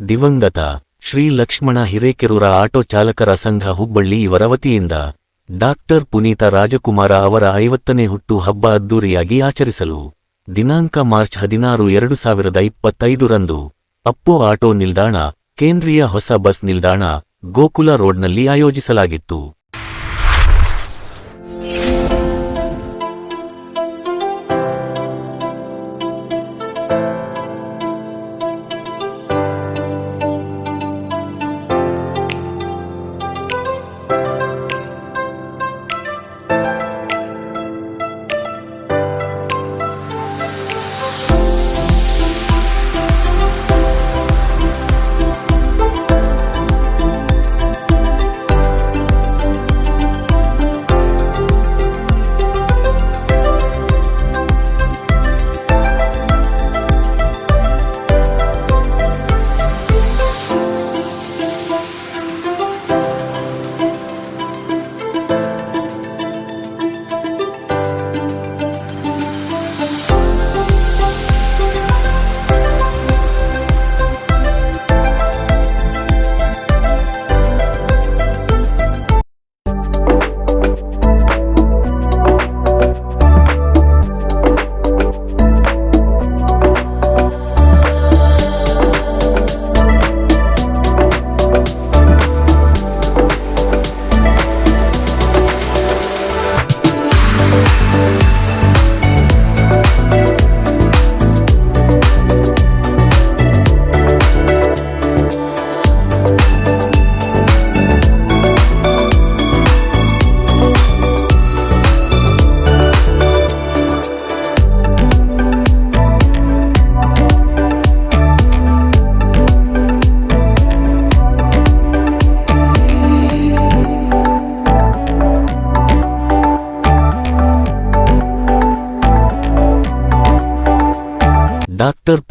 ದಿವಂಗತ ಶ್ರೀ ಲಕ್ಷ್ಮಣ ಹಿರೇಕೆರೂರ ಆಟೋ ಚಾಲಕರ ಸಂಘ ಹುಬ್ಬಳ್ಳಿ ಇವರ ವತಿಯಿಂದ ಡಾಕ್ಟರ್ ಪುನೀತ ರಾಜಕುಮಾರ ಅವರ ಐವತ್ತನೇ ಹುಟ್ಟು ಹಬ್ಬ ಅದ್ದೂರಿಯಾಗಿ ಆಚರಿಸಲು ದಿನಾಂಕ ಮಾರ್ಚ್ ಹದಿನಾರು ಎರಡು ಸಾವಿರದ ಇಪ್ಪತ್ತೈದರಂದು ಅಪ್ಪೋ ಆಟೋ ನಿಲ್ದಾಣ, ಕೇಂದ್ರೀಯ ಹೊಸ ಬಸ್ ನಿಲ್ದಾಣ ಗೋಕುಲ ರೋಡ್ನಲ್ಲಿ ಆಯೋಜಿಸಲಾಗಿತ್ತು.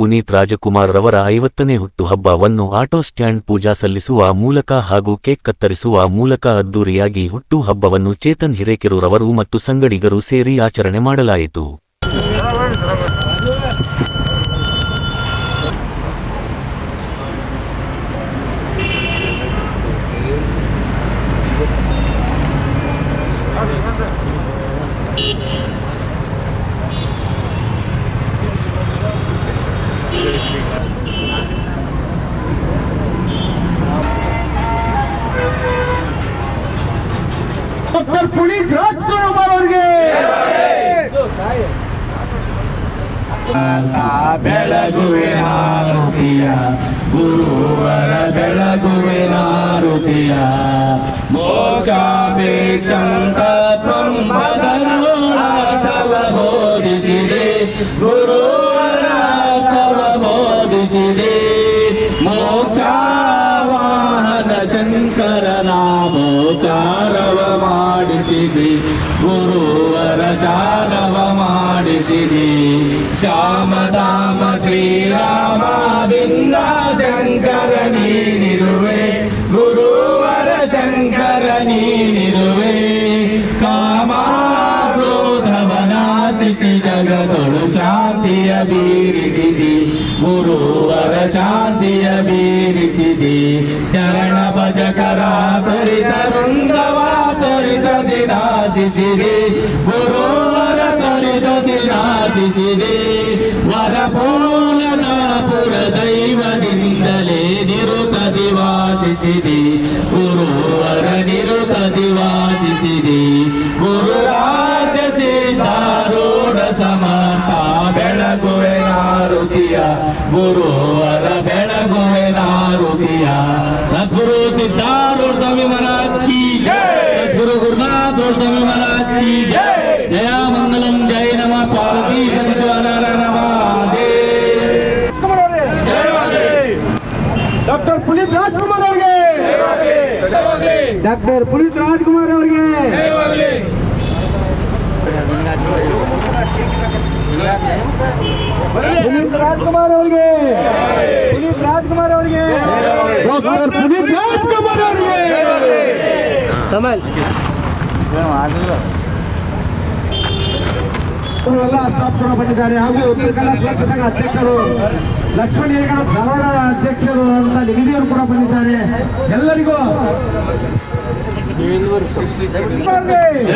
ಪುನೀತ್ ರಾಜಕುಮಾರ್ ರವರ ಐವತ್ತನೇ ಹುಟ್ಟುಹಬ್ಬವನ್ನು ಆಟೋ ಸ್ಟ್ಯಾಂಡ್ ಪೂಜಾ ಸಲ್ಲಿಸುವ ಮೂಲಕ ಹಾಗೂ ಕೇಕ್ ಕತ್ತರಿಸುವ ಮೂಲಕ ಅದ್ದೂರಿಯಾಗಿ ಹುಟ್ಟುಹಬ್ಬವನ್ನು ಚೇತನ್ ಹಿರೇಕೆರೂರವರು ಮತ್ತು ಸಂಗಡಿಗರು ಸೇರಿ ಆಚರಣೆ ಮಾಡಲಾಯಿತು. ಮಾಡಿಸಿದೆ ಶ್ಯಾಮಧಾಮ ಶ್ರೀರಾಮ, ಬಿಂದ, ಶಂಕರ ನೀನಿರುವೆ ಗುರುವರ ಶಂಕರ ನೀನಿರುವೆ ಕಾಮ ಕ್ರೋಧವನಾಶಿಸಿ ಜಗದೊಳು ಶಾಂತಿಯ ಬೀರಿಸಿದಿ. ಗುರುವರ ಶಾಂತಿಯ ಬೀರಿಸಿದಿ. ಚರಣ ಭಜಕರ ತ್ವರಿತ ರುಂಗವ ತ್ವರಿತ ಗುರುವರ ತ್ವರಿತ ದಿನಾಶಿಸಿದೆ ವರಪೂಲನ ಪುರ ದೈವದಿಂದಲೇ ನಿರುತ ದಿವಾಸಿಸಿದೆ. ಗುರುವರ ನಿರುತ ದಿವಾಸಿಸಿದೆ. ಗುರುರಾಜ ಸಿದ್ಧಾರೂಢ ಸಮರ್ಥ ಬೆಳಗುವೆ ನಾರುತಿಯ. ಗುರುವರ ಬೆಳಗುವೆ ನಾರುತಿಯ. ಸದ್ಗುರು ಸಿದ್ಧಾರೂಢ ಸ್ವಾಮಿ ಮಹಾರಾಜ್ ಕಿ ಸದ್ಗುರು ಗುರುನಾಥ ಸ್ವಾಮಿ ಜಯ ಡಾಕ್ಟರ್ ಪುನೀತ್ ರಾಜ್ಕುಮಾರ್ ಅವರಿಗೆ. ಪುನೀತ್ ರಾಜ್ಕುಮಾರ್ ಅವರಿಗೆ. ಪುನೀತ್ ರಾಜ್ಕುಮಾರ್ ಅವರಿಗೆ. ಡಾಕ್ಟರ್ ಪುನೀತ್ ರಾಜ್ಕುಮಾರ್ ಅವರಿಗೆ. ಎಲ್ಲ ಸ್ಥಾಪನೆ ಕೂಡ ಬಂದಿದ್ದಾರೆ. ಹಾಗೂ ಉತ್ತರ ಕನ್ನಡ ಸ್ವಚ್ಛ ಸಂಘ ಅಧ್ಯಕ್ಷರು ಲಕ್ಷ್ಮಣ ಹಿರೇಗೌಡ ಧಾರವಾಡ ಅಧ್ಯಕ್ಷರು ಅಂತ ನಿಗದಿಯವರು ಕೂಡ ಬಂದಿದ್ದಾರೆ. ಎಲ್ಲರಿಗೂ ಡಾಕ್ಟರ್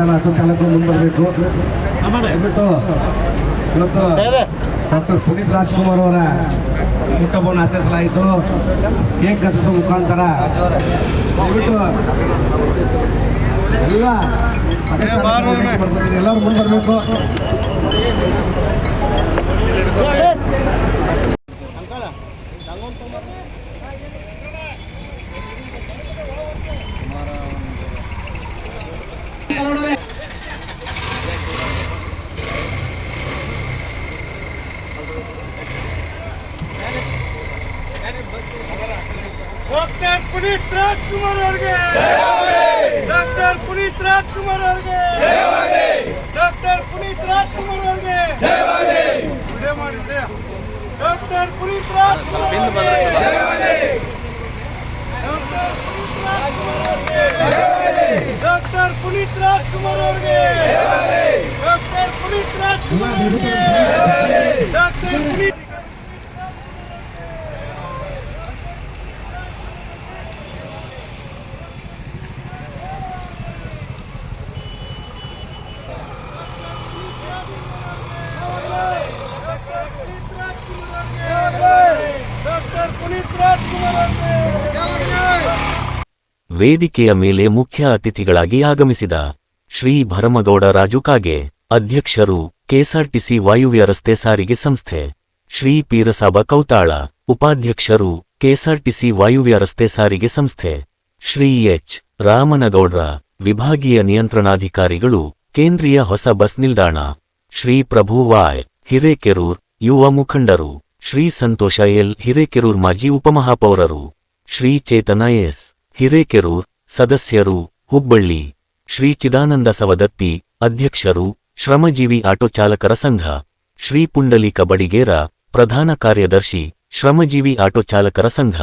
ಅಪ್ಪು ನಾಟಕ ಚಾಲಕ ಚಾಲಕರು ಮುಂದೆ ಬರಬೇಕು. ದಯವಿಟ್ಟು ಇವತ್ತು ಡಾಕ್ಟರ್ ಪುನೀತ್ ರಾಜ್ಕುಮಾರ್ ಅವರ ಹುಟ್ಟಹಬ್ಬವನ್ನು ಆಚರಿಸಲಾಯಿತು. ಕೇಕ್ ಕತ್ತಿಸುವ ಮುಖಾಂತರ. ದಯವಿಟ್ಟು ಎಲ್ಲ. ಎಲ್ಲರೂ ಮುಂದೆ ಬರಬೇಕು. ಡಾಕ್ಟರ್ ಪುನೀತ್ ರಾಜ್ಕುಮಾರ್ ಅವ್ರಿಗೆ ಡಾಕ್ಟರ್ ಪುನೀತ್ ರಾಜ್ಕುಮಾರ್ ಅವ್ರಿಗೆ ಡಾಕ್ಟರ್ ಪುನೀತ್ ರಾಜ್ಕುಮಾರ್ ಅವ್ರಿಗೆ ವಿಡಿಯೋ ಮಾಡಿ video doctor Puneeth Rajkumar doctor Puneeth Rajkumar ಅವ್ರಿಗೆ ಡಾಕ್ಟರ್ ಪುನೀತ್ ರಾಜ್ಕುಮಾರ್ ಅವ್ರಿಗೆ ಡಾಕ್ಟರ್ ಪುನೀತ್ ಡಾಕ್ಟರ್ ಪುನೀತ್ ರಾಜ್ಕುಮಾರ್ ಅವ್ರಿಗೆ ವೇದಿಕೆಯ ಮೇಲೆ ಮುಖ್ಯ ಅತಿಥಿಗಳಾಗಿ ಆಗಮಿಸಿದ ಶ್ರೀ ಭರಮಗೌಡ ರಾಜುಕಾಗೆ ಅಧ್ಯಕ್ಷರು ಕೆಎಸ್ಆರ್ಟಿಸಿ ವಾಯುವ್ಯ ರಸ್ತೆ ಸಾರಿಗೆ ಸಂಸ್ಥೆ, ಶ್ರೀ ಪೀರಸಾಬ ಕೌತಾಳ, ಉಪಾಧ್ಯಕ್ಷರು ಕೆಎಸ್ಆರ್ಟಿಸಿ ವಾಯುವ್ಯ ರಸ್ತೆ ಸಾರಿಗೆ ಸಂಸ್ಥೆ, ಶ್ರೀ ಎಚ್. ರಾಮನಗೌಡ್ರ, ವಿಭಾಗೀಯ ನಿಯಂತ್ರಣಾಧಿಕಾರಿಗಳು, ಕೇಂದ್ರೀಯ ಹೊಸ ಬಸ್ ನಿಲ್ದಾಣ, ಶ್ರೀ ಪ್ರಭು ವಾಯ್, ಹಿರೇಕೆರೂರ್, ಯುವ ಮುಖಂಡರು, ಶ್ರೀ ಸಂತೋಷ ಎಲ್ ಹಿರೇಕೆರೂರ್ ಮಾಜಿ ಉಪಮಹಾಪೌರರು, ಶ್ರೀ ಚೇತನ ಎಸ್. ಹಿರೇಕೆರೂರ್ ಸದಸ್ಯರು, ಹುಬ್ಬಳ್ಳಿ, ಶ್ರೀ ಚಿದಾನಂದ ಸವದತ್ತಿ ಅಧ್ಯಕ್ಷರು, ಶ್ರಮಜೀವಿ ಆಟೋ ಚಾಲಕರ ಸಂಘ, ಶ್ರೀ ಪುಂಡಲೀಕ ಬಡಿಗೇರ ಪ್ರಧಾನ ಕಾರ್ಯದರ್ಶಿ, ಶ್ರಮಜೀವಿ ಆಟೋ ಚಾಲಕರ ಸಂಘ,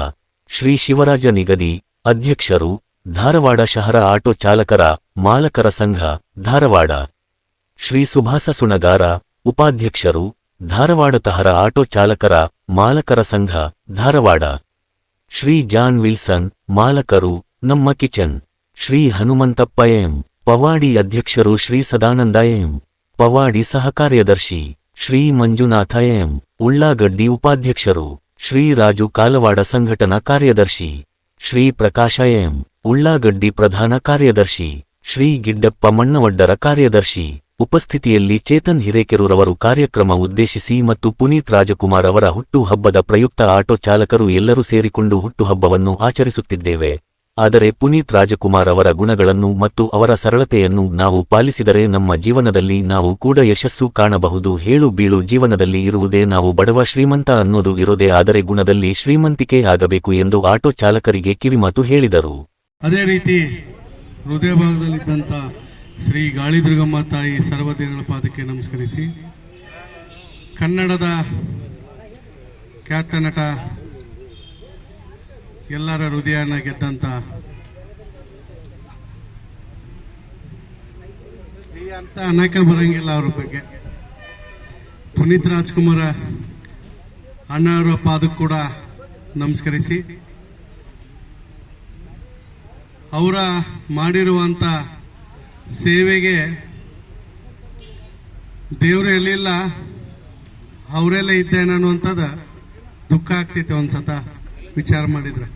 ಶ್ರೀ ಶಿವರಾಜ ನಿಗದಿ ಅಧ್ಯಕ್ಷರು, ಧಾರವಾಡ ಶಹರ ಆಟೋ ಚಾಲಕರ ಮಾಲಕರ ಸಂಘ, ಧಾರವಾಡ. ಶ್ರೀ ಸುಭಾಸ ಸುಣಗಾರ ಉಪಾಧ್ಯಕ್ಷರು, ಧಾರವಾಡ ತಹರ ಆಟೋ ಚಾಲಕರ ಮಾಲಕರ ಸಂಘ, ಧಾರವಾಡ. ಶ್ರೀ ಜಾನ್ ವಿಲ್ಸನ್, ಮಾಲಕರು, ನಮ್ಮ ಕಿಚನ್. ಶ್ರೀ ಹನುಮಂತಪ್ಪ ಎಂ ಪವಾಡಿ ಅಧ್ಯಕ್ಷರು ಶ್ರೀ ಸದಾನಂದ ಎಂ ಪವಾಡಿ ಸಹಕಾರ್ಯದರ್ಶಿ, ಶ್ರೀ ಮಂಜುನಾಥ ಎಂ ಉಳ್ಳಾಗಡ್ಡಿ ಉಪಾಧ್ಯಕ್ಷರು, ಶ್ರೀ ರಾಜು ಕಾಲವಾಡ ಸಂಘಟನಾ ಕಾರ್ಯದರ್ಶಿ. ಶ್ರೀ ಪ್ರಕಾಶ ಎಂ ಉಳ್ಳಾಗಡ್ಡಿ ಪ್ರಧಾನ ಕಾರ್ಯದರ್ಶಿ. ಶ್ರೀ ಗಿಡ್ಡಪ್ಪ ಮಣ್ಣವಡ್ಡರ ಕಾರ್ಯದರ್ಶಿ. ಉಪಸ್ಥಿತಿಯಲ್ಲಿ ಚೇತನ್ ಹಿರೇಕೆರೂರವರು ಕಾರ್ಯಕ್ರಮ ಉದ್ದೇಶಿಸಿ ಮತ್ತು ಪುನೀತ್ ರಾಜಕುಮಾರ್ ಅವರ ಹುಟ್ಟುಹಬ್ಬದ ಪ್ರಯುಕ್ತ ಆಟೋ ಚಾಲಕರು ಎಲ್ಲರೂ ಸೇರಿಕೊಂಡು ಹುಟ್ಟುಹಬ್ಬವನ್ನು ಆಚರಿಸುತ್ತಿದ್ದೇವೆ. ಆದರೆ ಪುನೀತ್ ರಾಜಕುಮಾರ್ ಅವರ ಗುಣಗಳನ್ನು ಮತ್ತು ಅವರ ಸರಳತೆಯನ್ನು ನಾವು ಪಾಲಿಸಿದರೆ ನಮ್ಮ ಜೀವನದಲ್ಲಿ ನಾವು ಕೂಡ ಯಶಸ್ಸು ಕಾಣಬಹುದು. ಹೇಳು ಬೀಳು ಜೀವನದಲ್ಲಿ ಇರುವುದೇ ನಾವು ಬಡವ ಶ್ರೀಮಂತ ಅನ್ನೋದು ಇರೋದೇ, ಆದರೆ ಗುಣದಲ್ಲಿ ಶ್ರೀಮಂತಿಕೆ ಆಗಬೇಕು ಎಂದು ಆಟೋ ಚಾಲಕರಿಗೆ ಕಿವಿಮಾತು ಹೇಳಿದರು. ಅದೇ ರೀತಿ ಹೃದಯ ಭಾಗದಲ್ಲಿದ್ದಂಥ ಶ್ರೀ ಗಾಳಿದುರ್ಗಮ್ಮ ತಾಯಿ ಸರ್ವದೇವರ ಪಾದಕ್ಕೆ ನಮಸ್ಕರಿಸಿ. ಕನ್ನಡದ ಖ್ಯಾತ ನಟ ಎಲ್ಲರ ಹೃದಯನ ಗೆದ್ದಂಥ ಈ ಅಂತ ಅನ್ನಕ್ಕೆ ಬರಂಗಿಲ್ಲ ಅವ್ರ ಬಗ್ಗೆ. ಪುನೀತ್ ರಾಜ್ಕುಮಾರ ಅಣ್ಣವರ ಪಾದಕ್ಕೆ ಕೂಡ ನಮಸ್ಕರಿಸಿ. ಅವರ ಮಾಡಿರುವಂಥ ಸೇವೆಗೆ ದೇವರು ಎಲ್ಲಿಲ್ಲ? ಅವರೆಲ್ಲ ಇದ್ದೇನೆ ಅನ್ನುವಂಥದ್ದು ದುಃಖ ಆಗ್ತೈತೆ ಒಂದ್ಸತ ವಿಚಾರ ಮಾಡಿದ್ರೆ.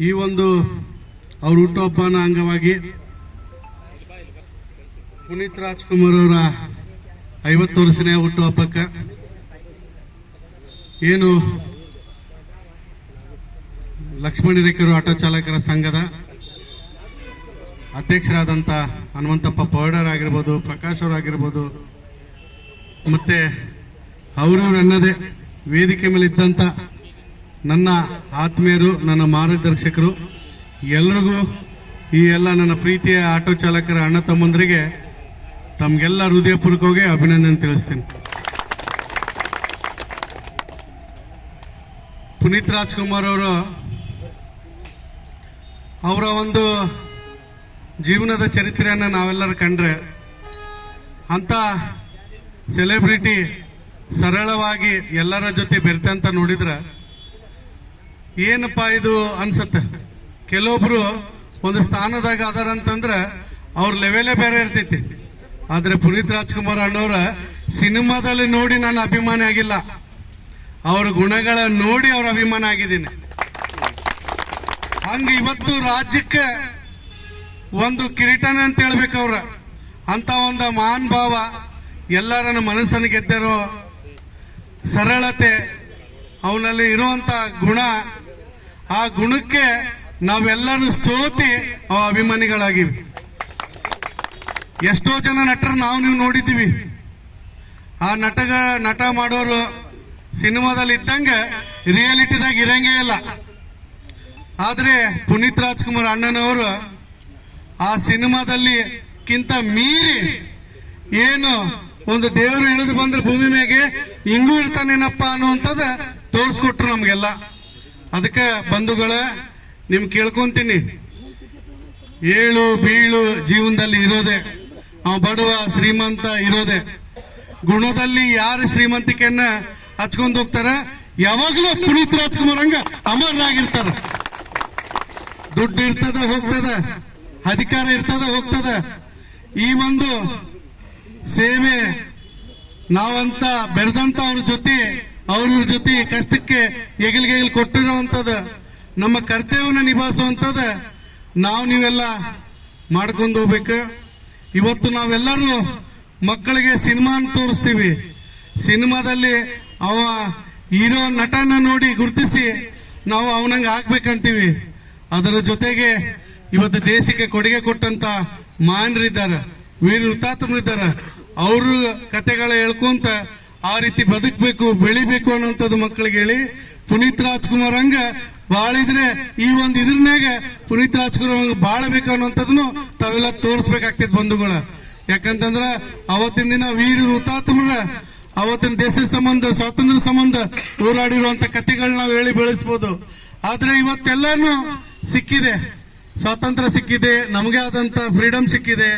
ಈ ಒಂದು ಅವ್ರ ಹುಟ್ಟುಹಬ್ಬನ ಅಂಗವಾಗಿ ಪುನೀತ್ ರಾಜ್ಕುಮಾರ್ ಅವರ ಐವತ್ತು ವರ್ಷನೇ ಹುಟ್ಟುಹಬ್ಬಕ್ಕೆ ಏನು ಲಕ್ಷ್ಮಣ ರೇಖರು ಆಟೋ ಚಾಲಕರ ಸಂಘದ ಅಧ್ಯಕ್ಷರಾದಂಥ ಹನುಮಂತಪ್ಪ ಪೌಡರ್ ಆಗಿರ್ಬೋದು, ಪ್ರಕಾಶ್ ಅವರಾಗಿರ್ಬೋದು ಮತ್ತು ಅವರವ್ರು ಅನ್ನದೇ ವೇದಿಕೆ ಮೇಲೆ ಇದ್ದಂಥ ನನ್ನ ಆತ್ಮೀಯರು, ನನ್ನ ಮಾರ್ಗದರ್ಶಕರು, ಎಲ್ರಿಗೂ ಈ ಎಲ್ಲ ನನ್ನ ಪ್ರೀತಿಯ ಆಟೋ ಚಾಲಕರ ಅಣ್ಣ ತಮ್ಮಂದರಿಗೆ ತಮಗೆಲ್ಲ ಹೃದಯಪೂರ್ವಕವಾಗಿ ಅಭಿನಂದನೆ ತಿಳಿಸ್ತೀನಿ. ಪುನೀತ್ ರಾಜ್ಕುಮಾರ್ ಅವರು ಅವರ ಒಂದು ಜೀವನದ ಚರಿತ್ರೆಯನ್ನು ನಾವೆಲ್ಲರೂ ಕಂಡ್ರೆ ಅಂಥ ಸೆಲೆಬ್ರಿಟಿ ಸರಳವಾಗಿ ಎಲ್ಲರ ಜೊತೆ ಬೆರೆತಂತ ನೋಡಿದ್ರೆ ಏನಪ್ಪ ಇದು ಅನ್ಸತ್ತೆ? ಕೆಲವೊಬ್ರು ಒಂದು ಸ್ಥಾನದಾಗ ಅದಾರ ಅಂತಂದ್ರೆ ಅವ್ರ ಲೆವೆಲೇ ಬೇರೆ ಇರ್ತೈತಿ. ಆದರೆ ಪುನೀತ್ ರಾಜ್ಕುಮಾರ್ ಅಣ್ಣವ್ರ ಸಿನಿಮಾದಲ್ಲಿ ನೋಡಿ ನಾನು ಅಭಿಮಾನಿ ಆಗಿಲ್ಲ. ಅವ್ರ ಗುಣಗಳ ನೋಡಿ ಅವ್ರ ಅಭಿಮಾನ ಆಗಿದ್ದೀನಿ. ಹಂಗ ಇವತ್ತು ರಾಜ್ಯಕ್ಕೆ ಒಂದು ಕಿರೀಟನ ಅಂತ ಹೇಳ್ಬೇಕು ಅವ್ರ. ಅಂತ ಒಂದು ಮಹಾನ್ ಭಾವ ಎಲ್ಲರನ್ನ ಮನಸ್ಸನ್ನು ಗೆದ್ದರೋ ಸರಳತೆ, ಅವನಲ್ಲಿ ಇರುವಂತ ಗುಣ, ಆ ಗುಣಕ್ಕೆ ನಾವೆಲ್ಲರೂ ಸೋತಿ ಅವ ಅಭಿಮಾನಿಗಳಾಗಿವಿ. ಎಷ್ಟೋ ಜನ ನಟರು ನಾವು ನೀವು ನೋಡಿದ್ದೀವಿ. ಆ ನಟಗ, ನಟ ಮಾಡೋರು ಸಿನಿಮಾದಲ್ಲಿ ಇದ್ದಂಗೆ ರಿಯಾಲಿಟಿದಾಗ ಇರಂಗೇ ಇಲ್ಲ. ಆದ್ರೆ ಪುನೀತ್ ರಾಜ್ಕುಮಾರ್ ಅಣ್ಣನವರು ಆ ಸಿನಿಮಾದಲ್ಲಿ ಕಿಂತ ಮೀರಿ ಏನು ಒಂದು ದೇವರು ಇಳಿದು ಬಂದ್ರೆ ಭೂಮಿ ಮ್ಯಾಗೆ ಹಿಂಗೂ ಇರ್ತಾನೇನಪ್ಪ ಅನ್ನುವಂಥದ್ದು ತೋರಿಸ್ಕೊಟ್ರು ನಮಗೆಲ್ಲ. ಅದಕ್ಕೆ ಬಂಧುಗಳ, ನಿಮ್ ಕೇಳ್ಕೊಂತೀನಿ. ಏಳು ಬೀಳು ಜೀವನದಲ್ಲಿ ಇರೋದೆ, ಅವ ಬಡವ ಶ್ರೀಮಂತ ಇರೋದೆ. ಗುಣದಲ್ಲಿ ಯಾರು ಶ್ರೀಮಂತಿಕೆಯನ್ನ ಹಚ್ಕೊಂಡು ಹೋಗ್ತಾರ? ಯಾವಾಗಲೂ ಪುನೀತ್ ರಾಜ್ಕುಮಾರ್ ಹಂಗ ಅಮರರಾಗಿರ್ತಾರ. ದುಡ್ಡು ಇರ್ತದೆ, ಹೋಗ್ತದ. ಅಧಿಕಾರ ಇರ್ತದ, ಹೋಗ್ತದೆ. ಈ ಒಂದು ಸೇವೆ ನಾವಂತ ಬೆರೆದಂತ ಅವ್ರ ಜೊತೆ ಅವ್ರ ಜೊತೆ ಕಷ್ಟಕ್ಕೆ ಹೆಗಲ್ಗೆಗಲ್ ಕೊಟ್ಟಿರುವಂತದ ನಮ್ಮ ಕರ್ತವ್ಯನ ನಿಭಾಯಿಸುವಂತದ ನಾವು ನೀವೆಲ್ಲ ಮಾಡ್ಕೊಂಡು ಹೋಗ್ಬೇಕು. ಇವತ್ತು ನಾವೆಲ್ಲರೂ ಮಕ್ಕಳಿಗೆ ಸಿನಿಮಾನ ತೋರಿಸ್ತೀವಿ. ಸಿನಿಮಾದಲ್ಲಿ ಅವ ಹೀರೋ ನಟನ ನೋಡಿ ಗುರುತಿಸಿ ನಾವು ಅವನಂಗೆ ಆಗ್ಬೇಕಂತೀವಿ. ಅದರ ಜೊತೆಗೆ ಇವತ್ತು ದೇಶಕ್ಕೆ ಕೊಡುಗೆ ಕೊಟ್ಟಂತ ಮಾನರಿದ್ದಾರೆ ವೀರ ಹುತಾತ್ಮರಿದ್ದಾರೆ. ಅವ್ರ ಕತೆಗಳ ಹೇಳ್ಕೊಂತ ಆ ರೀತಿ ಬದುಕಬೇಕು, ಬೆಳಿಬೇಕು ಅನ್ನೋಂಥದ್ದು ಮಕ್ಕಳಿಗೆ ಹೇಳಿ ಪುನೀತ್ ರಾಜ್ಕುಮಾರ್ ಹಂಗ ಬಾಳಿದ್ರೆ ಈ ಒಂದು ಇದ್ರನ್ಯಾಗ ಪುನೀತ್ ರಾಜ್ಕುಮಾರ್ ಹಂಗ ಬಾಳಬೇಕು ಅನ್ನೋಂಥದ್ದನ್ನು ತಾವೆಲ್ಲ ತೋರಿಸ್ಬೇಕಾಗ್ತೈತಿ ಬಂಧುಗಳ. ಯಾಕಂತಂದ್ರ ಅವತ್ತಿನ ದಿನ ವೀರ ಹುತಾತ್ಮರ, ಅವತ್ತಿನ ದೇಶದ ಸಂಬಂಧ, ಸ್ವಾತಂತ್ರ್ಯ ಸಂಬಂಧ ಹೋರಾಡಿರುವಂತ ಕಥೆಗಳನ್ನ ನಾವು ಹೇಳಿ ಬೆಳೆಸ್ಬೋದು. ಆದ್ರೆ ಇವತ್ತೆಲ್ಲಾನು ಸಿಕ್ಕಿದೆ. ಸ್ವಾತಂತ್ರ್ಯ ಸಿಕ್ಕಿದೆ. ನಮಗೆ ಆದಂತ ಫ್ರೀಡಮ್ ಸಿಕ್ಕಿದೆ.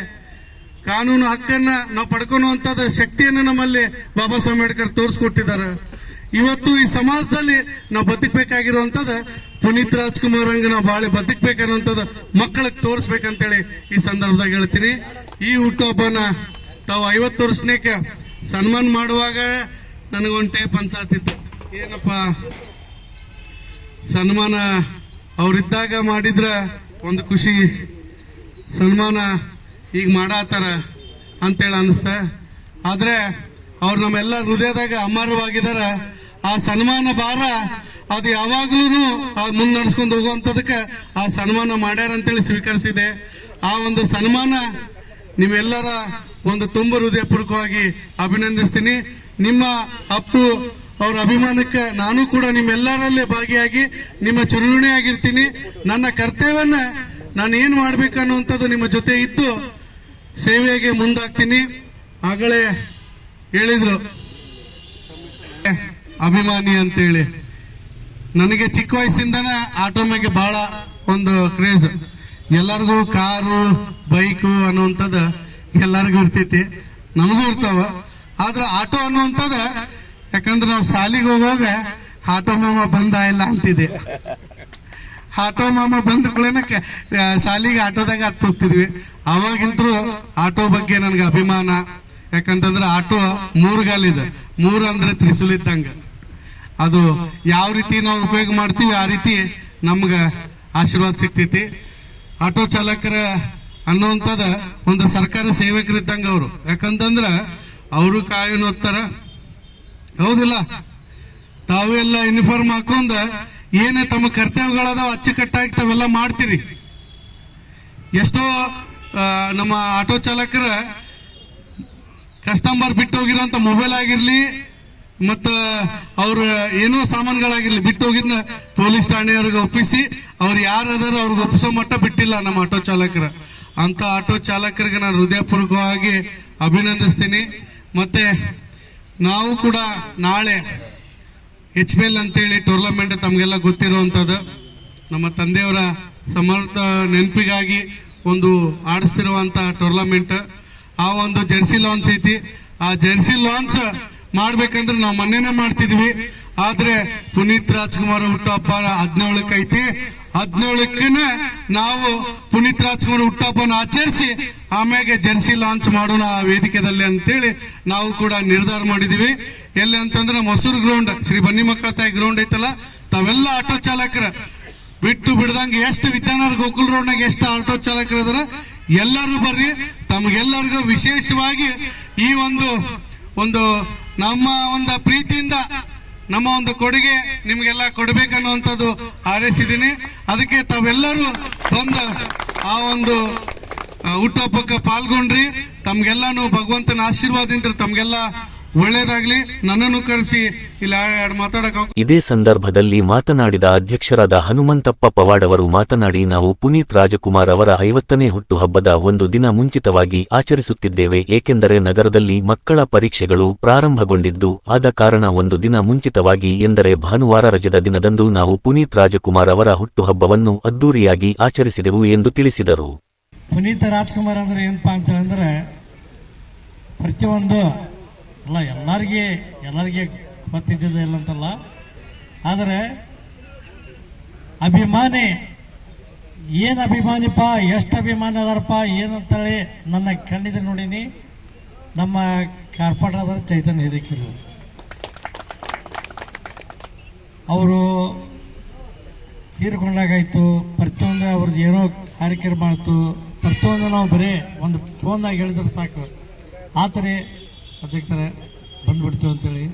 ಕಾನೂನು ಹಕ್ಕನ್ನ ನಾವು ಪಡ್ಕೊಳ್ಳುವಂತ ಶಕ್ತಿಯನ್ನು ನಮ್ಮಲ್ಲಿ ಬಾಬಾ ಸಾಹೇಬ್ ಅಂಬೇಡ್ಕರ್ ತೋರಿಸ್ಕೊಟ್ಟಿದ್ದಾರೆ. ಇವತ್ತು ಈ ಸಮಾಜದಲ್ಲಿ ನಾವು ಬದುಕಬೇಕಾಗಿರುವಂಥದ್ದು ಪುನೀತ್ ರಾಜ್ಕುಮಾರ್ ಹಂಗೆ ನಾವು ಬಾಳೆ ಬದುಕಬೇಕನ್ನುವಂಥದ್ದು ಮಕ್ಕಳಿಗೆ ತೋರಿಸ್ಬೇಕಂತೇಳಿ ಈ ಸಂದರ್ಭದಾಗ ಹೇಳ್ತೀನಿ. ಈ ಹುಟ್ಟುಹಬ್ಬನ ತಾವು ಐವತ್ತು ವರ್ಷನೇಕ ಸನ್ಮಾನ ಮಾಡುವಾಗ ನನಗೊಂದು ಟೇಪ್ ಅನ್ಸಾತಿತ್ತು. ಏನಪ್ಪ? ಸನ್ಮಾನ ಅವರಿದ್ದಾಗ ಮಾಡಿದ್ರ ಒಂದು ಖುಷಿ, ಸನ್ಮಾನ ಈಗ ಮಾಡತ್ತಾರ ಅಂತೇಳಿ ಅನಿಸ್ತ ಆದರೆ ಅವ್ರು ನಮ್ಮೆಲ್ಲ ಹೃದಯದಾಗ ಅಮರವಾಗಿದ್ದಾರೆ ಆ ಸನ್ಮಾನ ಭಾರ ಅದು ಯಾವಾಗ್ಲೂ ಮುನ್ನಡೆಸ್ಕೊಂಡು ಹೋಗುವಂಥದಕ್ಕೆ ಆ ಸನ್ಮಾನ ಮಾಡ್ಯಾರ ಅಂತೇಳಿ ಸ್ವೀಕರಿಸಿದೆ. ಆ ಒಂದು ಸನ್ಮಾನ ನಿಮ್ಮೆಲ್ಲರ ಒಂದು ತುಂಬ ಹೃದಯಪೂರ್ವಕವಾಗಿ ಅಭಿನಂದಿಸ್ತೀನಿ. ನಿಮ್ಮ ಅಪ್ಪು ಅವರ ಅಭಿಮಾನಕ್ಕೆ ನಾನು ಕೂಡ ನಿಮ್ಮೆಲ್ಲರಲ್ಲೇ ಭಾಗಿಯಾಗಿ ನಿಮ್ಮ ಚುರುಣಿಯಾಗಿರ್ತೀನಿ ನನ್ನ ಕರ್ತವ್ಯನ ನಾನು ಏನು ಮಾಡ್ಬೇಕು ಅನ್ನುವಂಥದ್ದು ನಿಮ್ಮ ಜೊತೆ ಇದ್ದು ಸೇವೆಗೆ ಮುಂದಾಗ್ತೀನಿ. ಆಗಲೇ ಹೇಳಿದ್ರು. ಅಭಿಮಾನಿ ಅಂತೇಳಿ. ನನಗೆ ಚಿಕ್ಕ ವಯಸ್ಸಿಂದನ ಆಟೋ ಬಹಳ ಒಂದು ಕ್ರೇಜ್. ಎಲ್ಲರಿಗೂ ಕಾರು, ಬೈಕು ಅನ್ನುವಂಥದ್ದು ಎಲ್ಲರಿಗೂ ಇರ್ತೈತಿ. ನಮಗೂ ಇರ್ತಾವ. ಆದ್ರೆ ಆಟೋ ಅನ್ನುವಂಥದ್ದು ಯಾಕಂದ್ರೆ ನಾವು ಶಾಲಿಗೆ ಹೋಗುವಾಗ ಆಟೋ ಮಾಮ ಬಂದ ಇಲ್ಲ ಅಂತಿದೆ. ಆಟೋ ಮಾಮ ಬಂದ ಕೂಡನಕ್ಕೆ ಶಾಲಿಗೆ ಆಟೋದಾಗ ಹತ್ತು ಹೋಗ್ತಿದ್ವಿ. ಅವಾಗಿಂತರೂ ಆಟೋ ಬಗ್ಗೆ ನನಗೆ ಅಭಿಮಾನ. ಯಾಕಂತಂದ್ರೆ ಆಟೋ ಮೂರು ಗಾಲಿದೆ. ಮೂರು ಅಂದ್ರೆ ತ್ರಿಸುಲಿದ್ದಂಗೆ. ಇದ್ದಂಗೆ ಅದು ಯಾವ ರೀತಿ ನಾವು ಉಪಯೋಗ ಮಾಡ್ತೀವಿ ಆ ರೀತಿ ನಮ್ಗೆ ಆಶೀರ್ವಾದ ಸಿಗ್ತೈತಿ. ಆಟೋ ಚಾಲಕರ ಅನ್ನುವಂಥದ ಒಂದು ಸರ್ಕಾರ ಸೇವಕರಿದ್ದಂಗೆ ಅವರು. ಯಾಕಂತಂದ್ರೆ ಅವರು ಕಾಯಿನ ಓದ್ತಾರ ಹೌದಿಲ್ಲ? ತಾವೆಲ್ಲ ಯೂನಿಫಾರ್ಮ್ ಹಾಕೊಂಡ ಏನೇ ತಮ್ಮ ಕರ್ತವ್ಯಗಳದಾವ ಅಚ್ಚುಕಟ್ಟಾಗಿ ತಾವೆಲ್ಲ ಮಾಡ್ತೀರಿ. ಎಷ್ಟೋ ನಮ್ಮ ಆಟೋ ಚಾಲಕರ ಕಸ್ಟಮರ್ ಬಿಟ್ಟು ಹೋಗಿರೋಂಥ ಮೊಬೈಲ್ ಆಗಿರ್ಲಿ, ಮತ್ತು ಅವ್ರ ಏನೋ ಸಾಮಾನುಗಳಾಗಿರಲಿ ಬಿಟ್ಟು ಹೋಗಿದ್ನ ಪೊಲೀಸ್ ಠಾಣೆಯವ್ರಿಗೆ ಒಪ್ಪಿಸಿ, ಅವ್ರು ಯಾರು ಅವ್ರಿಗೆ ಒಪ್ಪಿಸೋ ಮಟ್ಟ ಬಿಟ್ಟಿಲ್ಲ ನಮ್ಮ ಆಟೋ ಚಾಲಕರ. ಅಂತ ಆಟೋ ಚಾಲಕರಿಗೆ ನಾನು ಹೃದಯಪೂರ್ವಕವಾಗಿ ಅಭಿನಂದಿಸ್ತೀನಿ. ಮತ್ತೆ ನಾವು ಕೂಡ ನಾಳೆ ಎಚ್ ಪಿ ಎಲ್ ಅಂತೇಳಿ ಟೂರ್ನಮೆಂಟ್ ತಮಗೆಲ್ಲ ಗೊತ್ತಿರುವಂಥದ್ದು ನಮ್ಮ ತಂದೆಯವರ ಸಮರ್ಥ ನೆನಪಿಗಾಗಿ ಒಂದು ಆಡಿಸ್ತಿರುವಂತ ಟೂರ್ನಮೆಂಟ್ ಆ ಒಂದು ಜರ್ಸಿ ಲಾಂಚ್ ಐತಿ. ಆ ಜರ್ಸಿ ಲಾಂಚ್ ಮಾಡ್ಬೇಕಂದ್ರೆ ನಾವು ಮೊನ್ನೆನೇ ಮಾಡ್ತಿದ್ವಿ. ಆದ್ರೆ ಪುನೀತ್ ರಾಜ್ಕುಮಾರ್ ಹುಟ್ಟುಹಬ್ಬ ಹದಿನೇಳಕ್ಕೆ ಐತಿ. ಹದಿನೇಳಕ್ಕನ ನಾವು ಪುನೀತ್ ರಾಜ್ಕುಮಾರ್ ಹುಟ್ಟಪ್ಪನ ಆಚರಿಸಿ ಆಮ್ಯಾಗೆ ಜೆರ್ಸಿ ಲಾಂಚ್ ಮಾಡೋಣ ಆ ವೇದಿಕೆದಲ್ಲಿ ಅಂತೇಳಿ ನಾವು ಕೂಡ ನಿರ್ಧಾರ ಮಾಡಿದೀವಿ. ಎಲ್ಲಿ ಅಂತಂದ್ರೆ ಮೊಸರು ಗ್ರೌಂಡ್, ಶ್ರೀ ಬನ್ನಿ ಮಕ್ಕಳ ತಾಯಿ ಗ್ರೌಂಡ್ ಐತಲ್ಲ, ತಾವೆಲ್ಲ ಆಟೋ ಚಾಲಕರ. ಬಿಟ್ಟು ಬಿಡ್ದಂಗೆ ಎಷ್ಟು ವಿದ್ಯಾನಗರ ಗೋಕುಲ್ ರೋಡ್ನಾಗ ಎಷ್ಟು ಆಟೋ ಚಾಲಕರು ಇದಾರೆ, ಎಲ್ಲರೂ ಬರ್ರಿ. ತಮಗೆಲ್ಲರಿಗೂ ವಿಶೇಷವಾಗಿ ಈ ಒಂದು ಒಂದು ನಮ್ಮ ಒಂದು ಪ್ರೀತಿಯಿಂದ ನಮ್ಮ ಒಂದು ಕೊಡುಗೆ ನಿಮ್ಗೆಲ್ಲ ಕೊಡ್ಬೇಕನ್ನುವಂಥದ್ದು ಹಾರೈಸಿದ್ದೀನಿ. ಅದಕ್ಕೆ ತಾವೆಲ್ಲರೂ ಬಂದು ಆ ಒಂದು ಹುಟ್ಟುಹಬ್ಬಕ್ಕೆ ಪಾಲ್ಗೊಂಡ್ರಿ. ತಮ್ಗೆಲ್ಲಾನು ಭಗವಂತನ ಆಶೀರ್ವಾದದಿಂದ ತಮ್ಗೆಲ್ಲ ಒಳ್ಳೇದಾಗ್ಲಿ ನನ್ನನ್ನು ಕರೆಸಿ. ಇಲ್ಲಿ ಮಾತಾಡಕ ಇದೇ ಸಂದರ್ಭದಲ್ಲಿ ಮಾತನಾಡಿದ ಅಧ್ಯಕ್ಷರಾದ ಹನುಮಂತಪ್ಪ ಪವಾಡ್ ಅವರು ಮಾತನಾಡಿ ನಾವು ಪುನೀತ್ ರಾಜಕುಮಾರ್ ಅವರ ಐವತ್ತನೇ ಹುಟ್ಟುಹಬ್ಬದ ಒಂದು ದಿನ ಮುಂಚಿತವಾಗಿ ಆಚರಿಸುತ್ತಿದ್ದೇವೆ ಏಕೆಂದರೆ ನಗರದಲ್ಲಿ ಮಕ್ಕಳ ಪರೀಕ್ಷೆಗಳು ಪ್ರಾರಂಭಗೊಂಡಿದ್ದು ಆದ ಕಾರಣ ಒಂದು ದಿನ ಮುಂಚಿತವಾಗಿ ಎಂದರೆ ಭಾನುವಾರ ರಜದ ದಿನದಂದು ನಾವು ಪುನೀತ್ ರಾಜಕುಮಾರ್ ಅವರ ಹುಟ್ಟುಹಬ್ಬವನ್ನು ಅದ್ದೂರಿಯಾಗಿ ಆಚರಿಸಿದೆವು ಎಂದು ತಿಳಿಸಿದರು. ಪುನೀತ್ ರಾಜ್ಕುಮಾರ್ ಅಂದ್ರೆ ಏನಪ್ಪಾ ಅಂತ ಹೇಳಿದ್ರೆ ಪ್ರತಿಯೊಂದು ಅಲ್ಲ, ಎಲ್ಲರಿಗೆ ಎಲ್ಲರಿಗೆ ಗೊತ್ತಿದ್ದಿದೆ ಇಲ್ಲ ಅಂತಲ್ಲ ಆದರೆ, ಅಭಿಮಾನಿ, ಏನು ಅಭಿಮಾನಿಪ್ಪ, ಎಷ್ಟು ಅಭಿಮಾನಿ ಅದಾರಪ್ಪ, ಏನಂತೇಳಿ ನನ್ನ ಕಣ್ಣಿದ್ರೆ ನೋಡೀನಿ. ನಮ್ಮ ಕಾರ್ಪಾಟದ ಚೈತನ್ಯ ಹಿರೇಕಿರು ಅವರು ತೀರ್ಕೊಂಡಾಗಾಯ್ತು, ಪ್ರತಿಯೊಂದು ಅವ್ರದ್ದು ಏನೋ ಕಾರ್ಯಕ್ರಮ ಮಾಡ್ತು. ಪ್ರತಿಯೊಂದು ನಾವು ಬರೀ ಒಂದು ಫೋನ್ದಾಗ ಹೇಳಿದ್ರೆ ಸಾಕು. ಆ ಥರ ಅಧ್ಯಕ್ಷರೇ, ಬಂದ್ಬಿಡ್ತೀವಿ ಅಂತೇಳಿ.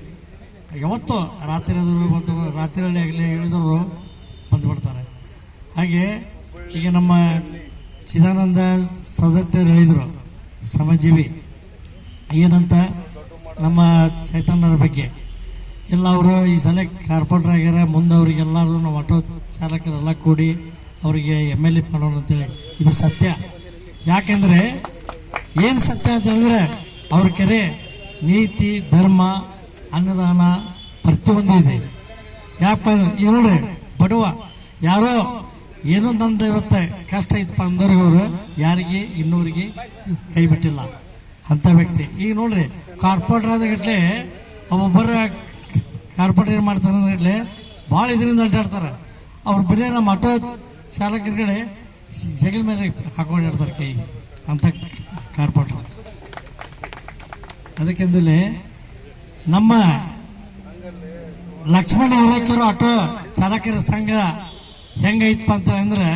ಯಾವತ್ತೂ ರಾತ್ರಿ ಮತ್ತು ರಾತ್ರಿಯಲ್ಲಿ ಆಗಲಿ ಹೇಳಿದವರು ಬಂದುಬಿಡ್ತಾರೆ. ಹಾಗೆ ಈಗ ನಮ್ಮ ಚಿದಾನಂದ ಸದತ್ಯರು ಹೇಳಿದರು, ಸಮಜೀವಿ, ಏನಂತ ನಮ್ಮ ಚೈತನ್ಯರ ಬಗ್ಗೆ. ಎಲ್ಲ ಅವರು ಈ ಸಲ ಕಾರ್ಪೊರೇಟರ್ ಆಗ್ಯಾರ, ಮುಂದೆ ಅವರಿಗೆಲ್ಲರೂ ನಾವು ಆಟೋ ಚಾಲಕರೆಲ್ಲ ಕೂಡಿ ಅವರಿಗೆ ಎಂ ಎಲ್ ಎ ಮಾಡೋಣ ಅಂತೇಳಿ. ಇದು ಸತ್ಯ. ಯಾಕೆಂದರೆ, ಏನು ಸತ್ಯ ಅಂತ ಹೇಳಿದ್ರೆ ಅವ್ರ ಕೆರೆ ನೀತಿ, ಧರ್ಮ, ಅನ್ನದಾನ ಪ್ರತಿಯೊಂದು ಇದೆ. ಈಗ ನೋಡ್ರಿ ಬಡವ, ಯಾರೋ ಏನೋ ನಂದು ಇರುತ್ತೆ, ಕಷ್ಟ ಐತಪ್ಪ ಅಂದ್ರೆ ಇವರು, ಯಾರಿಗೆ, ಇನ್ನೂರಿಗೆ ಕೈ ಬಿಟ್ಟಿಲ್ಲ. ಅಂಥ ವ್ಯಕ್ತಿ. ಈಗ ನೋಡ್ರಿ ಕಾರ್ಪೊರೇಟರ್ ಆದ ಗಟ್ಲೆ ಒಬ್ಬೊಬ್ಬರ ಕಾರ್ಪೊರೇಟರ್ ಏನು ಮಾಡ್ತಾರೆ ಅಂದ್ರೆ ಭಾಳ ಇದರಿಂದ ಅಡ್ಡಾಡ್ತಾರೆ. ಅವ್ರು ಬರೀ ನಮ್ಮ ಆಟೋ ಚಾಲಕರ ಕಡೆ ಜಗಲ್ ಮೇಲೆ ಹಾಕೊಂಡಿರ್ತಾರೆ ಕೈ ಅಂತ ಕಾರ್ಪೊರೇಟರ್. ಅದಕ್ಕೆಂದಲೇ ನಮ್ಮ ಲಕ್ಷ್ಮಣ ಹಿರೇಕರು ಆಟೋ ಚಾಲಕರ ಸಂಘ ಹೆಂಗೈತಪ್ಪ ಅಂತ ಅಂದ್ರೆ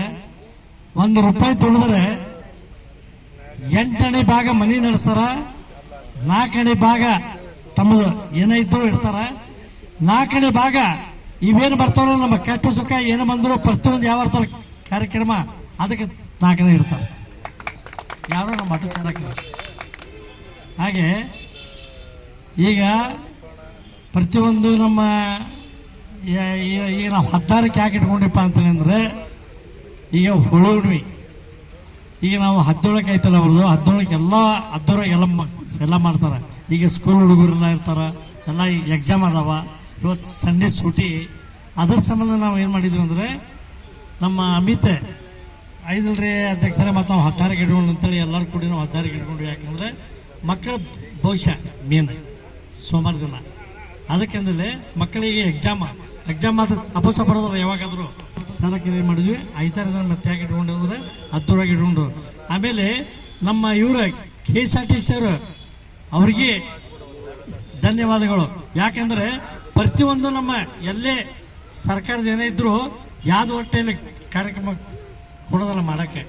ಒಂದು ರೂಪಾಯಿ ತುಳಿದ್ರೆ ಎಂಟನೇ ಭಾಗ ಮನಿ ನಡೆಸ್ತಾರ, ನಾಲ್ಕನೇ ಭಾಗ ತಮ್ಮದು ಏನೈತೋ ಇಡ್ತಾರ. ನಾಲ್ಕನೇ ಭಾಗ ಇವೇನು ಬರ್ತಾರೋ ನಮ್ಮ ಕಷ್ಟ ಸುಖ ಏನು ಬಂದರೂ ಪ್ರತಿಯೊಂದು ಯಾವ ಕಾರ್ಯಕ್ರಮ ಅದಕ್ಕೆ ನಾಲ್ಕನೇ ಇಡ್ತಾರೆ. ಯಾರೋ ನಮ್ಮ ಮಠ ಚಾಲಕರು ಹಾಗೆ ಈಗ ಪ್ರತಿಯೊಂದು ನಮ್ಮ ಈಗ ನಾವು ಹತ್ತಾರಕ್ಕೆ ಯಾಕೆ ಇಟ್ಕೊಂಡಿಪ್ಪ ಅಂತಂದ್ರೆ ಈಗ ಹುಳುಣ್ವಿ ಈಗ ನಾವು ಹದಿನೇಳಕ್ಕೆ ಐತಲ್ಲ ಅವ್ರದ್ದು, ಹದಿನೇಳಕ್ಕೆ ಎಲ್ಲ ಹದಿನೇಳಕ್ಕೆ ಎಲ್ಲ ಎಲ್ಲ ಮಾಡ್ತಾರೆ. ಈಗ ಸ್ಕೂಲ್ ಹುಡುಗರೆಲ್ಲ ಇರ್ತಾರೆ, ಎಲ್ಲ ಎಕ್ಸಾಮ್ ಅದಾವ. ಇವತ್ತು ಸಂಡೇ ಸೂಟಿ. ಅದರ ಸಂಬಂಧ ನಾವು ಏನು ಮಾಡಿದ್ವಿ ಅಂದರೆ, ನಮ್ಮ ಅಮಿತ್, ಐದಲ್ರಿ ಅಧ್ಯಕ್ಷರೇ, ಮತ್ತು ನಾವು ಹತ್ತಾರಕ್ಕೆ ಇಟ್ಕೊಂಡು ಅಂತೇಳಿ ಎಲ್ಲರೂ ಕೂಡಿ ನಾವು ಹತ್ತಾರಕ್ಕೆ ಇಟ್ಕೊಂಡ್ವಿ. ಯಾಕಂದರೆ ಮಕ್ಕಳ ಭವಿಷ್ಯ ಮೇನ್. ಸೋಮವಾರ ದಿನ. ಮಕ್ಕಳಿಗೆ ಎಕ್ಸಾಮ್ ಎಕ್ಸಾಮ್ ಆದ ಅಪಸ ಬರೋದ್ರ ಯಾವಾಗಾದರೂ. ಚಾಲಕರು ಏನು ಮಾಡಿದ್ವಿ ಐತಾರ ದಿನ ಮತ್ತೆ ಯಾಕೆ ಇಟ್ಕೊಂಡು ಅಂದ್ರೆ ಹತ್ತೂರಾಗಿ ಇಟ್ಕೊಂಡು. ಆಮೇಲೆ ನಮ್ಮ ಇವರ K S R T C ಅವರು, ಅವ್ರಿಗೆ ಧನ್ಯವಾದಗಳು. ಯಾಕೆಂದ್ರೆ ಪ್ರತಿಯೊಂದು ನಮ್ಮ ಎಲ್ಲೇ ಸರ್ಕಾರದ ಏನೇ ಇದ್ರು ಯಾವ್ದು ಹೊಟ್ಟೆಯಲ್ಲಿ ಕಾರ್ಯಕ್ರಮ ಕೊಡೋದಲ್ಲ ಮಾಡೋಕ್ಕೆ.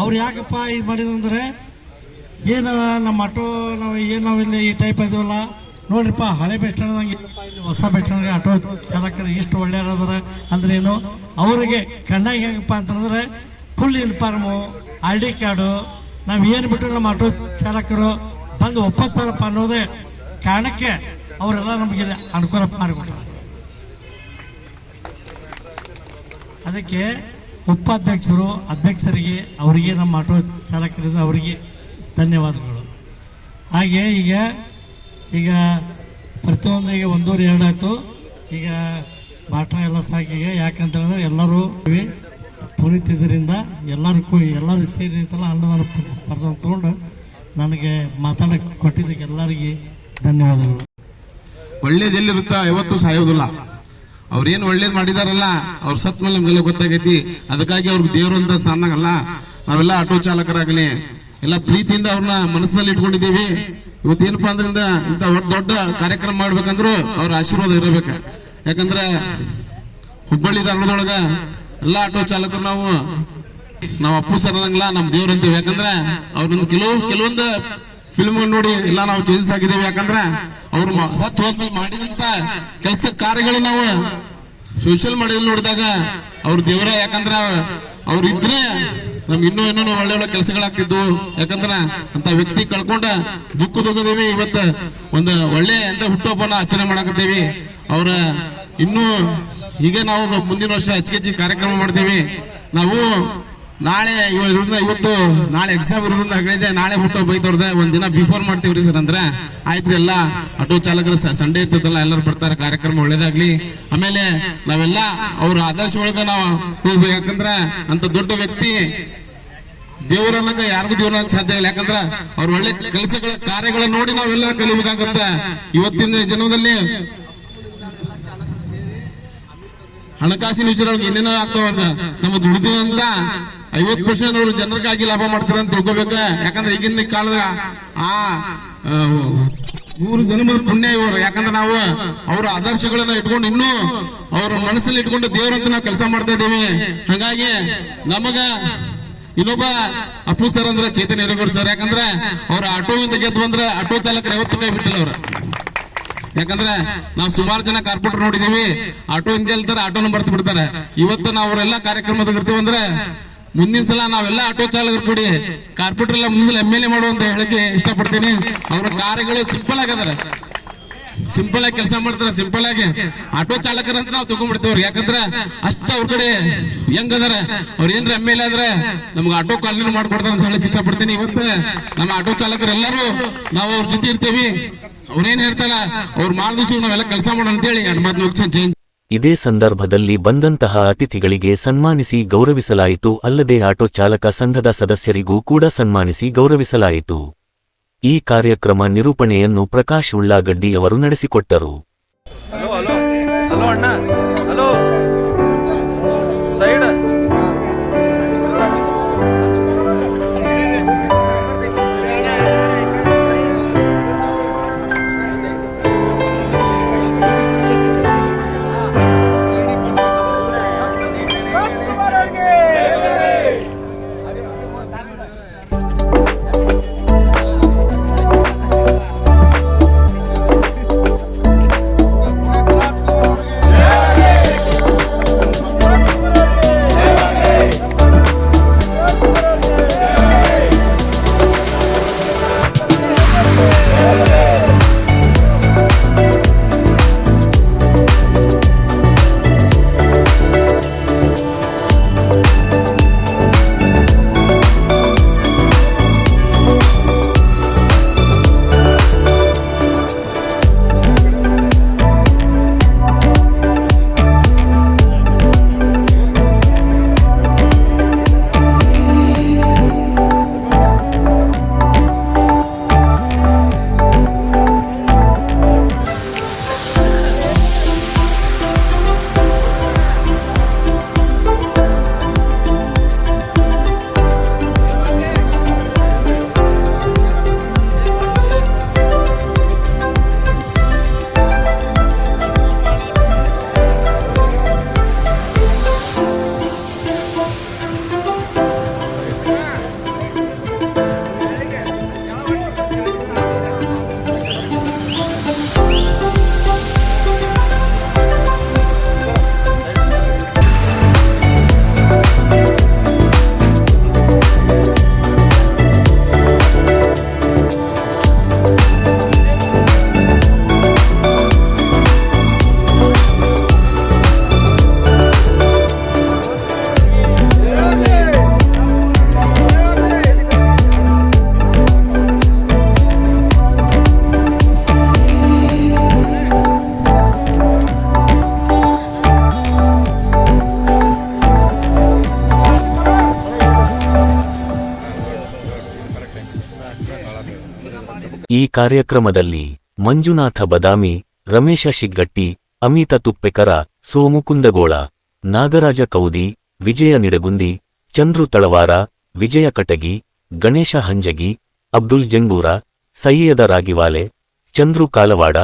ಅವ್ರು ಯಾಕಪ್ಪ ಇದು ಮಾಡಿದಂದ್ರೆ ಏನು ನಮ್ಮ ಆಟೋ ನಾವು ಏನು ನಾವಿಲ್ಲಿ ಈ ಟೈಪ್ ಇದೀವಲ್ಲ, ನೋಡ್ರಿಪ್ಪ, ಹಳೆ ಬಸ್ ಸ್ಟ್ಯಾಂಡ್ ಹೊಸ ಬಸ್ ಸ್ಟ್ಯಾಂಡ್ಗೆ ಆಟೋ ಚಾಲಕರು ಇಷ್ಟು ಒಳ್ಳೆಯವ್ರದಾರ ಅಂದ್ರೆ ಏನು? ಅವರಿಗೆ ಕಣ್ಣಾಗಿ ಹೆಂಗಪ್ಪ ಅಂತಂದ್ರೆ full inform I D card ನಾವು ಏನು ಬಿಟ್ಟು ನಮ್ಮ ಆಟೋ ಚಾಲಕರು ಬಂದು ಒಪ್ಪಿಸ್ತಾರಪ್ಪ ಅನ್ನೋದೇ ಕಾರಣಕ್ಕೆ ಅವರೆಲ್ಲ ನಮಗೆ ಅನುಕೂಲ ಮಾಡಿಕೊಟ್ರು. ಅದಕ್ಕೆ ಉಪಾಧ್ಯಕ್ಷರು, ಅಧ್ಯಕ್ಷರಿಗೆ, ಅವರಿಗೆ ನಮ್ಮ ಆಟೋ ಚಾಲಕರಿಂದ ಅವರಿಗೆ ಧನ್ಯವಾದಗಳು. ಹಾಗೆ ಈಗ ಈಗ ಪ್ರತಿಯೊಂದು ಈಗ ಒಂದೂವರೆ ಎರಡು ಆಯ್ತು ಈಗ ಭಾಷಣ ಎಲ್ಲ ಯಾಕಂತ ಹೇಳಿದ್ರೆ ಎಲ್ಲರೂ. ಪುನೀತ್ ಇದರಿಂದ ಎಲ್ಲರಿಗೂ ಎಲ್ಲರೂ ಸೇರಿ ಅಂತೆಲ್ಲ ಅನ್ನದಾನ ಪರ್ಸನ್ ತೊಗೊಂಡು ನನಗೆ ಮಾತಾಡಕ್ಕೆ ಕೊಟ್ಟಿದ್ದಕ್ಕೆ ಎಲ್ಲರಿಗೆ ಧನ್ಯವಾದಗಳು. ಒಳ್ಳೇದು ಇವತ್ತು ಯಾವತ್ತೂ ಸಾಯೋದಿಲ್ಲ. ಅವ್ರೇನು ಒಳ್ಳೇದು ಮಾಡಿದಾರಲ್ಲ, ಅವ್ರ ಸತ್ ಮೇಲೆ ನಮ್ಗೆಲ್ಲ ಗೊತ್ತಾಗೈತಿ. ಅದಕ್ಕಾಗಿ ಅವ್ರಿಗೆ ದೇವ್ರಂತ ಸ್ಥಾನಗಲ್ಲ ನಾವೆಲ್ಲ ಆಟೋ ಚಾಲಕರಾಗಲಿ ಎಲ್ಲ ಪ್ರೀತಿಯಿಂದ ಅವ್ರನ್ನ ಮನಸ್ಸಿನಲ್ಲಿ ಇಟ್ಕೊಂಡಿದ್ದೀವಿ. ಇವತ್ತೇನಪ್ಪಾ ಅಂದ್ರಿಂದ ಇಂಥ ದೊಡ್ಡ ಕಾರ್ಯಕ್ರಮ ಮಾಡ್ಬೇಕಂದ್ರು ಅವ್ರ ಆಶೀರ್ವಾದ ಇರಬೇಕು. ಯಾಕಂದ್ರೆ ಹುಬ್ಬಳ್ಳಿ ಧಾರವಾಡದೊಳಗ ಎಲ್ಲ ಆಟೋ ಚಾಲಕರು ನಾವು ನಾವು ಅಪ್ಪು ಸರ್ ಅನ್ನಂಗಿಲ್ಲ, ನಮ್ ದೇವ್ರ ಅಂತೀವಿ. ಯಾಕಂದ್ರೆ ಅವ್ರೊಂದು ಕೆಲವು, ಕೆಲವೊಂದು ಫಿಲ್ಮ್ ನೋಡಿ ಎಲ್ಲ ನಾವು ಚೇಂಜಸ್ ಆಗಿದ್ದೀವಿ. ಯಾಕಂದ್ರೆ ಅವ್ರು ಸತ್ ಹೋದ್ಮೇಲೆ ಮಾಡಿದಂತ ಕೆಲಸ ಕಾರ್ಯಗಳು ನಾವು ಸೋಷಿಯಲ್ ಮೀಡಿಯಲ್ಲಿ ನೋಡಿದಾಗ ಅವ್ರ ದೇವ್ರ. ಯಾಕಂದ್ರ ಅವ್ರು ಇದ್ರೆ ನಮ್ಗೆ ಇನ್ನೂ ಇನ್ನೂ ಒಳ್ಳೆ ಒಳ್ಳೆ ಕೆಲಸಗಳಾಗ್ತಿದ್ವು. ಯಾಕಂದ್ರ ಅಂತ ವ್ಯಕ್ತಿ ಕಳ್ಕೊಂಡ ದುಃಖ ದುಃಖದೇವಿ ಇವತ್ತ ಒಂದು ಒಳ್ಳೆ ಅಂತ ಹುಟ್ಟುಹಬ್ಬನ ಆಚರಣೆ ಮಾಡಾಕತ್ತೇವಿ. ಅವರ ಇನ್ನೂ ಈಗ ನಾವು ಮುಂದಿನ ವರ್ಷ ಹೆಚ್ಚು ಹೆಚ್ಚು ಕಾರ್ಯಕ್ರಮ ಮಾಡ್ತೇವೆ. ನಾವು ನಾಳೆ ಇವ್ರಿಂದ ಇವತ್ತು ನಾಳೆ ಎಕ್ಸಾಮ್ ಇರೋದ್ರಿಂದ ಆಗಲಿದೆ ನಾಳೆ ಹುಟ್ಟು ಬೈತವ್ರದ ಒಂದ್ ದಿನ ಬಿಫೋರ್ ಮಾಡ್ತೀವ್ರಿ ಸರ್ ಅಂದ್ರೆ. ಆಯ್ತು ಎಲ್ಲ, ಆಟೋ ಚಾಲಕರು ಸಂಡೇ ಇರ್ತದಲ್ಲ, ಎಲ್ಲರೂ ಬರ್ತಾರೆ, ಕಾರ್ಯಕ್ರಮ ಒಳ್ಳೇದಾಗ್ಲಿ. ಆಮೇಲೆ ನಾವೆಲ್ಲ ಅವ್ರ ಆದರ್ಶ ಒಳಗ ನಾವು ಹೋಗ್ಬೇಕು, ಯಾಕಂದ್ರ ಅಂತ ದೊಡ್ಡ ವ್ಯಕ್ತಿ ದೇವರನ್ನ ಯಾರಿಗೂ ದೇವ್ರ ಸಾಧ್ಯ ಇಲ್ಲ. ಯಾಕಂದ್ರ ಅವ್ರ ಒಳ್ಳೆ ಕೆಲಸಗಳ ಕಾರ್ಯಗಳ ನೋಡಿ ನಾವೆಲ್ಲ ಕಲಿಬೇಕಾಗತ್ತೆ. ಇವತ್ತಿನ ಜನ್ಮದಲ್ಲಿ ಹಣಕಾಸಿನ ವಿಚಾರಗಳಿಗೆ ಏನೇನೋ ಆಗ್ತಾವ ನಮ್ಮ ದುಡಿದಂತ ಐವತ್ ಪರ್ಸೆಂಟ್ ಅವರು ಜನರಿಗಾಗಿ ಲಾಭ ಮಾಡ್ತಾರೆ ಅಂತ ತಿಳ್ಕೊಬೇಕ? ಯಾಕಂದ್ರೆ ಈಗಿನ ಕಾಲದ ಆ ಮೂರು ಜನ್ಮದ ಪುಣ್ಯ ಇವರು. ಯಾಕಂದ್ರೆ ನಾವು ಅವರ ಆದರ್ಶಗಳನ್ನ ಇಟ್ಕೊಂಡು ಇನ್ನೂ ಅವ್ರ ಮನಸ್ಸಲ್ಲಿ ಇಟ್ಕೊಂಡು ದೇವರಂತ ನಾವು ಕೆಲಸ ಮಾಡ್ತಾ ಇದ್ದೀವಿ. ಹಾಗಾಗಿ ನಮಗ ಇನ್ನೊಬ್ಬ ಅಪ್ಪು ಸರ್ ಅಂದ್ರೆ ಚೇತನ್ ಇರಗೋಡ್ ಸರ್. ಯಾಕಂದ್ರೆ ಅವ್ರ ಆಟೋ ಇಂದ ಗೆದ್ದು ಬಂದ್ರೆ ಆಟೋ ಚಾಲಕರು ಯಾವತ್ತು ಕೈ ಬಿಟ್ಟಿಲ್ಲ ಅವ್ರ. ಯಾಕಂದ್ರೆ ನಾವು ಸುಮಾರು ಜನ ಕಾರ್ಪೊರೇಟರ್ ನೋಡಿದೀವಿ. ಆಟೋ ಹಿಂದೆ ಹೇಳ್ತಾರೆ ಆಟೋನ ಬರ್ತು ಬಿಡ್ತಾರೆ. ಇವತ್ತು ನಾವು ಅವರೆಲ್ಲ ಕಾರ್ಯಕ್ರಮದಾಗ ಇರ್ತೀವಿ ಅಂದ್ರೆ ಮುಂದಿನ ಸಲ ನಾವೆಲ್ಲ ಆಟೋ ಚಾಲಕರು ಕೊಡಿ ಕಾರ್ಪೊರೇಟರ್ ಎಲ್ಲ ಮುಂದಿನ ಎಂ ಎಲ್ ಎ ಮಾಡುವಂತ ಹೇಳಕ್ಕೆ ಇಷ್ಟಪಡ್ತೀನಿ. ಅವರ ಕಾರ್ಯಗಳು ಸಿಂಪಲ್ ಆಗದಾರೆ. ಸಿಂಪಲ್ ಆಗಿ ಕೆಲಸ ಮಾಡ್ತಾರೆ, ಸಿಂಪಲ್ ಆಗಿ ಆಟೋ ಚಾಲಕರಂತ ನಾವು ತಗೊಂಡ್ಬಿಡ್ತೇವ್ರಿ ಯಾಕಂದ್ರೆ ಅಷ್ಟ ಅವ್ರ ಕಡೆ ಹೆಂಗ್ ಅದಾರ. ಅವ್ರ ಏನ್ರ ಎಂ ಎಲ್ ಆದ್ರೆ ನಮ್ಗೆ ಆಟೋ ಕಾಲನಿ ಮಾಡ್ಕೊಡ್ತಾರ ಅಂತ ಹೇಳಕ್ ಇಷ್ಟಪಡ್ತೀನಿ. ಇವತ್ತು ನಮ್ಮ ಆಟೋ ಚಾಲಕರೆಲ್ಲರೂ ನಾವು ಅವ್ರ ಜೊತೆ ಇರ್ತೀವಿ. ಅವ್ರೇನ್ ಹೇಳ್ತಾರ ಅವ್ರ ಮಾರ್ಗದರ್ಶನ ನಾವೆಲ್ಲ ಕೆಲಸ ಮಾಡೋಣ ಅಂತೇಳಿ ಎರಡು ಮಾತು ಚೇಂಜ್ ಇದೇ ಸಂದರ್ಭದಲ್ಲಿ ಬಂದಂತಹ ಅತಿಥಿಗಳಿಗೆ ಸನ್ಮಾನಿಸಿ ಗೌರವಿಸಲಾಯಿತು. ಅಲ್ಲದೆ ಆಟೋ ಚಾಲಕ ಸಂಘದ ಸದಸ್ಯರಿಗೂ ಕೂಡ ಸನ್ಮಾನಿಸಿ ಗೌರವಿಸಲಾಯಿತು. ಈ ಕಾರ್ಯಕ್ರಮ ನಿರೂಪಣೆಯನ್ನು ಪ್ರಕಾಶ್ ಉಳ್ಳಾಗಡ್ಡಿ ಅವರು ನಡೆಸಿಕೊಟ್ಟರು. ಈ ಕಾರ್ಯಕ್ರಮದಲ್ಲಿ ಮಂಜುನಾಥ ಬದಾಮಿ, ರಮೇಶ ಶಿಗ್ಗಟ್ಟಿ, ಅಮಿತ ತುಪ್ಪೆಕರ ಸೋಮುಕುಂದಗೋಳ ನಾಗರಾಜ ಕೌದಿ, ವಿಜಯ ನಿಡಗುಂದಿ, ಚಂದ್ರು ತಳವಾರ, ವಿಜಯ ಕಟಗಿ, ಗಣೇಶ ಹಂಜಗಿ, ಅಬ್ದುಲ್ ಜಂಗೂರ ಸಯ್ಯದ ರಾಗಿವಾಲೆ, ಚಂದ್ರು ಕಾಲವಾಡ,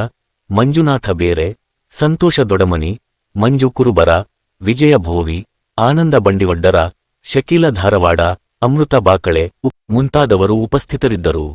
ಮಂಜುನಾಥ ಬೇರೆ, ಸಂತೋಷ ದೊಡಮನಿ, ಮಂಜು ಕುರುಬರ, ವಿಜಯ ಭೋವಿ, ಆನಂದ ಬಂಡಿವಡ್ಡರ, ಶಕೀಲ ಧಾರವಾಡ, ಅಮೃತ ಬಾಕಳೆ ಮುಂತಾದವರು ಉಪಸ್ಥಿತರಿದ್ದರು.